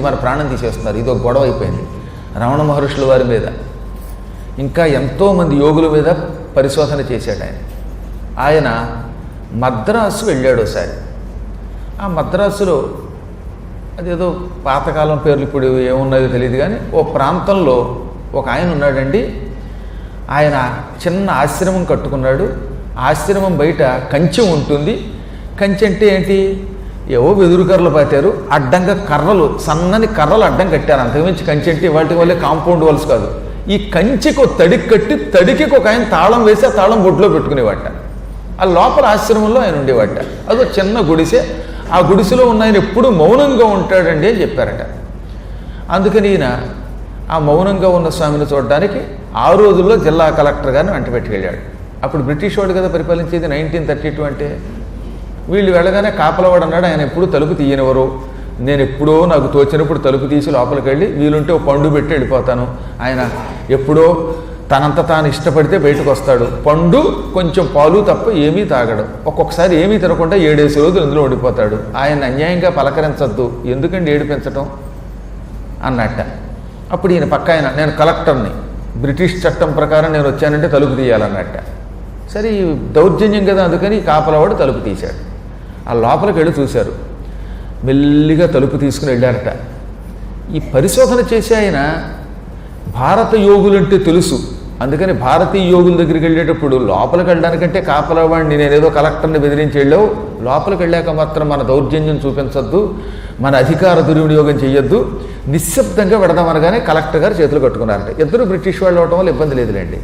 మన ప్రాణం తీసేస్తున్నారు. ఇది ఒక గొడవ అయిపోయింది. రమణ మహర్షుల వారి మీద. ఇంకా ఎంతోమంది యోగుల మీద పరిశోధన చేశాడు ఆయన. ఆయన మద్రాసు వెళ్ళాడు ఒకసారి. ఆ మద్రాసులో అదేదో పాతకాలం పేర్లు ఇప్పుడు ఏమున్నాయో తెలియదు కానీ ఓ ప్రాంతంలో ఒక ఆయన ఉన్నాడండి. ఆయన చిన్న ఆశ్రమం కట్టుకున్నాడు. ఆశ్రమం బయట కంచె ఉంటుంది. కంచె అంటే ఏంటి? ఏవో వెదురు కర్రలు పాతారు అడ్డంగా కర్రలు సన్నని కర్రలు అడ్డం కట్టారు. అంతకుమించి కంచి అంటే వాటి వల్లే కాంపౌండ్ వాల్స్ కాదు. ఈ కంచికి ఒక తడికి కట్టి తడికి ఒక ఆయన తాళం వేసి ఆ తాళం బొడ్లో పెట్టుకునేవాట. ఆ లోపల ఆశ్రమంలో ఆయన ఉండేవాట. అదో చిన్న గుడిసె. ఆ గుడిసెలో ఉన్న ఆయన ఎప్పుడు మౌనంగా ఉంటాడండి అని చెప్పారట. అందుకని ఈయన ఆ మౌనంగా ఉన్న స్వామిని చూడడానికి ఆ రోజుల్లో జిల్లా కలెక్టర్ గారిని వెంట పెట్టుకెళ్ళాడు. అప్పుడు బ్రిటిష్ వాడు కదా పరిపాలించేది నైన్టీన్ థర్టీ టూ అంటే? వీళ్ళు వెళ్ళగానే కాపలవాడు అన్నాడు ఆయన ఎప్పుడు తలుపు తీయనివ్వరు. నేను ఎప్పుడో నాకు తోచినప్పుడు తలుపు తీసి లోపలికి వెళ్ళి వీలుంటే ఓ పండు పెట్టి వెళ్ళిపోతాను. ఆయన ఎప్పుడో తనంత తాను ఇష్టపడితే బయటకు వస్తాడు. పండు కొంచెం పాలు తప్ప ఏమీ తాగడు. ఒక్కొక్కసారి ఏమీ తినకుండా ఏడేసి రోజులు ఇందులో ఓడిపోతాడు ఆయన అన్యాయంగా పలకరించద్దు. ఎందుకండి ఏడిపించటం? అన్నట్ట. అప్పుడు ఈయన పక్క ఆయన నేను కలెక్టర్ని. బ్రిటిష్ చట్టం ప్రకారం నేను వచ్చానంటే తలుపు తీయాలన్నట్ట. సరే ఈ దౌర్జన్యం కదా అందుకని కాపలవాడు తలుపు తీశాడు. ఆ లోపలికి వెళ్ళి చూశారు. మెల్లిగా తలుపు తీసుకుని వెళ్ళారట. ఈ పరిశోధన చేసే ఆయన భారత యోగులంటే తెలుసు. అందుకని భారతీయ యోగుల దగ్గరికి వెళ్ళేటప్పుడు లోపలికి వెళ్ళడానికంటే కాపలవాడిని నేనేదో కలెక్టర్ని బెదిరించి వెళ్ళావు. లోపలికి వెళ్ళాక మాత్రం మన దౌర్జన్యం చూపించద్దు. మన అధికార దుర్వినియోగం చేయొద్దు నిశ్శబ్దంగా పెడదామనగానే కలెక్టర్ గారు చేతులు కట్టుకున్నారట. ఇద్దరు బ్రిటిష్ వాళ్ళు అవటం వల్ల ఇబ్బంది లేదులేండి.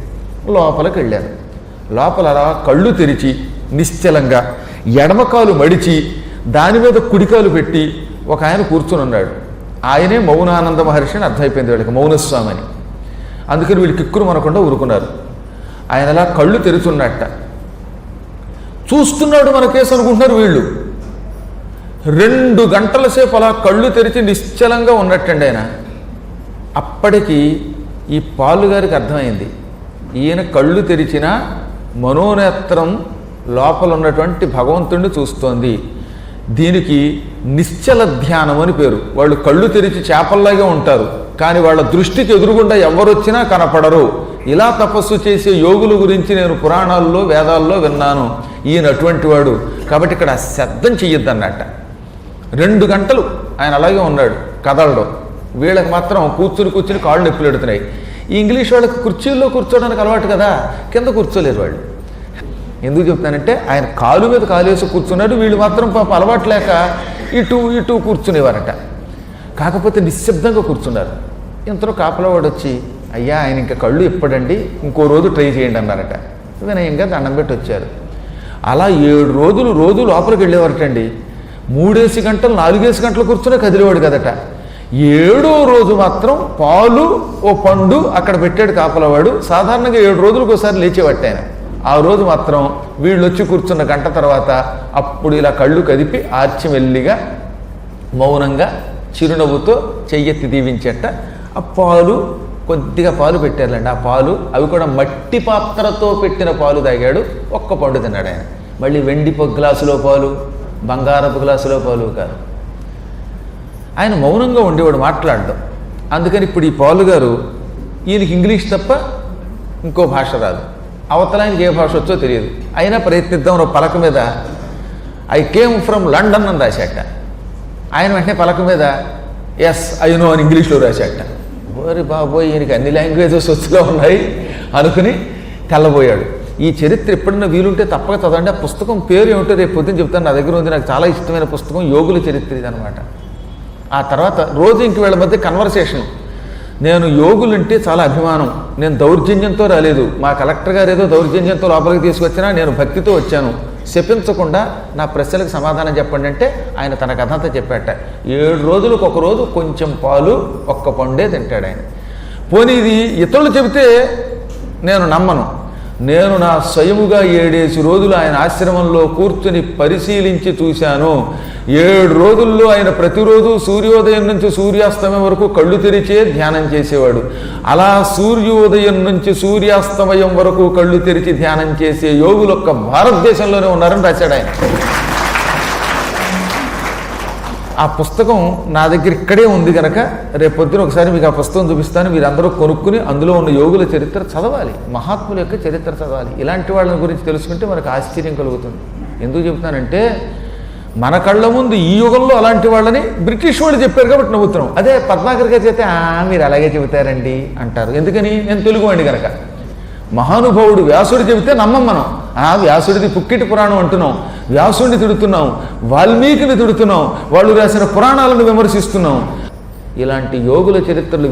లోపలికి వెళ్ళారు. లోపల అలా కళ్ళు తెరిచి నిశ్చలంగా ఎడమకాలు మడిచి దాని మీద కుడికాలు పెట్టి ఒక ఆయన కూర్చుని ఉన్నాడు. ఆయనే మౌనానంద మహర్షి అని అర్థమైపోయింది వీళ్ళకి మౌనస్వామి అని. అందుకని వీళ్ళు కిక్కురు మనకుండా ఊరుకున్నారు. ఆయన అలా కళ్ళు తెరుచున్నట్ట. చూస్తున్నాడు మన కేసు అనుకుంటున్నారు వీళ్ళు. రెండు గంటల సేపు అలా కళ్ళు తెరిచి నిశ్చలంగా ఉన్నట్టండి ఆయన. అప్పటికి ఈ పాలు గారికి అర్థమైంది. ఈయన కళ్ళు తెరిచిన మనోనేత్రం లోపల ఉన్నటువంటి భగవంతుణ్ణి చూస్తోంది. దీనికి నిశ్చల ధ్యానం అని పేరు. వాళ్ళు కళ్ళు తెరిచి చేపల్లాగే ఉంటారు. కానీ వాళ్ళ దృష్టికి ఎదురుగుండా ఎవరొచ్చినా కనపడరు. ఇలా తపస్సు చేసే యోగుల గురించి నేను పురాణాల్లో వేదాల్లో విన్నాను. ఈయన అటువంటి వాడు. కాబట్టి ఇక్కడ శబ్దం చెయ్యొద్దన్నట్ట. రెండు గంటలు ఆయన అలాగే ఉన్నాడు. కదలడం. వీళ్ళకి మాత్రం కూర్చుని కూర్చుని కాళ్ళు నొప్పులు పెడుతున్నాయి ఈ ఇంగ్లీష్ వాళ్ళకి కుర్చీల్లో కూర్చోడానికి అలవాటు కదా. కింద కూర్చోలేరు వాళ్ళు. ఎందుకు చెప్తానంటే ఆయన కాలు మీద కాలేసి కూర్చున్నాడు వీళ్ళు మాత్రం పాప అలవాటు లేక ఇటు ఇటు కూర్చునేవారట. కాకపోతే నిశ్శబ్దంగా కూర్చున్నారు. ఇంతలో కాపలవాడు వచ్చి అయ్యా ఆయన ఇంకా కళ్ళు ఇప్పడండి ఇంకో రోజు ట్రై చేయండి అన్నారట. వినయంగా దండం పెట్టి వచ్చారు. అలా ఏడు రోజులు రోజు లోపలికి వెళ్ళేవారటండి. మూడేసి గంటలు నాలుగేసి గంటలు కూర్చునే కదిలేవాడు కదట. ఏడో రోజు మాత్రం పాలు ఓ పండు అక్కడ పెట్టాడు కాపలవాడు సాధారణంగా ఏడు రోజులకు ఒకసారి లేచేవాట ఆయన. ఆ రోజు మాత్రం వీళ్ళు వచ్చి కూర్చున్న గంట తర్వాత అప్పుడు ఇలా కళ్ళు కదిపి ఆర్చిమెల్లిగా మౌనంగా చిరునవ్వుతో చెయ్యెత్తి దీవించేట. ఆ పాలు కొద్దిగా పాలు పెట్టారులేండి. ఆ పాలు అవి కూడా మట్టి పాత్రతో పెట్టిన పాలు తాగాడు. ఒక్క పండు తిన్నాడు ఆయన. మళ్ళీ వెండి గ్లాసులో పాలు బంగారపు గ్లాసులో పాలు కాదు. ఆయన మౌనంగా ఉండేవాడు మాట్లాడడం. అందుకని ఇప్పుడు ఈ పాలు గారు ఈయనకి ఇంగ్లీష్ తప్ప ఇంకో భాష రాదు. అవతలానికి ఏ భాష వచ్చో తెలియదు. అయినా ప్రయత్నిద్దాం రో పలక మీద ఐ కేమ్ ఫ్రమ్ లండన్ అని రాశాట ఆయన వెంటనే పలక మీద ఎస్ ఐ నో అని ఇంగ్లీష్లో రాశాట ఓరి బాబోయ్ ఈయనకి అన్ని లాంగ్వేజెస్ వచ్చుగా ఉన్నాయి అనుకుని తెల్లబోయాడు. ఈ చరిత్ర ఎప్పుడన్నా వీలుంటే తప్పక చదవండి. ఆ పుస్తకం పేరు ఏమిటో రేపు పొద్దున్న చెప్తాను నా దగ్గర ఉంది. నాకు చాలా ఇష్టమైన పుస్తకం యోగుల చరిత్ర ఇదనమాట ఆ తర్వాత రోజు ఇంక వీళ్ళ మధ్య కన్వర్సేషన్ నేను యోగులంటే చాలా అభిమానం. నేను దౌర్జన్యంతో రాలేదు. మా కలెక్టర్ గారు ఏదో దౌర్జన్యంతో లోపలికి తీసుకొచ్చినా నేను భక్తితో వచ్చాను. శపించకుండా నా ప్రశ్నలకు సమాధానం చెప్పండి అంటే ఆయన తన కథ అంతా చెప్పాట. ఏడు రోజులకు ఒక రోజు కొంచెం పాలు ఒక్క పండే తింటాడు ఆయన. పోనీ ఇది ఇతరులు చెబితే నేను నమ్మను. నేను నా స్వయముగా ఏడేసి రోజులు ఆయన ఆశ్రమంలో కూర్చుని పరిశీలించి చూశాను. ఏడు రోజుల్లో ఆయన ప్రతిరోజు సూర్యోదయం నుంచి సూర్యాస్తమయం వరకు కళ్ళు తెరిచే ధ్యానం చేసేవాడు. అలా సూర్యోదయం నుంచి సూర్యాస్తమయం వరకు కళ్ళు తెరిచి ధ్యానం చేసే యోగులు ఒక్క భారతదేశంలోనే ఉన్నారని రాశాడు ఆయన. ఆ పుస్తకం నా దగ్గర ఇక్కడే ఉంది కనుక రేపొద్దున ఒకసారి మీకు ఆ పుస్తకం చూపిస్తాను. మీరు అందరూ కొనుక్కుని అందులో ఉన్న యోగుల చరిత్ర చదవాలి. మహాత్ముల యొక్క చరిత్ర చదవాలి. ఇలాంటి వాళ్ళ గురించి తెలుసుకుంటే మనకు ఆశ్చర్యం కలుగుతుంది. ఎందుకు చెబుతానంటే మన కళ్ళ ముందు ఈ యుగంలో అలాంటి వాళ్ళని బ్రిటిష్ వాళ్ళు చెప్పారు కాబట్టి నవ్వుతున్నాం. అదే పద్మాకర్ గారు చెప్తే "ఆ, మీరు అలాగే చెబుతారండి అంటారు. ఎందుకని? నేను తెలుగు అండి కనుక మహానుభావుడు వ్యాసుడు చెబితే నమ్మం మనం. ఆ వ్యాసుడిది పుక్కిటి పురాణం అంటున్నాం. వ్యాసుడిని తిడుతున్నాం. వాల్మీకిని తిడుతున్నాం. వాళ్ళు రాసిన పురాణాలను విమర్శిస్తున్నాం. ఇలాంటి యోగుల చరిత్రలు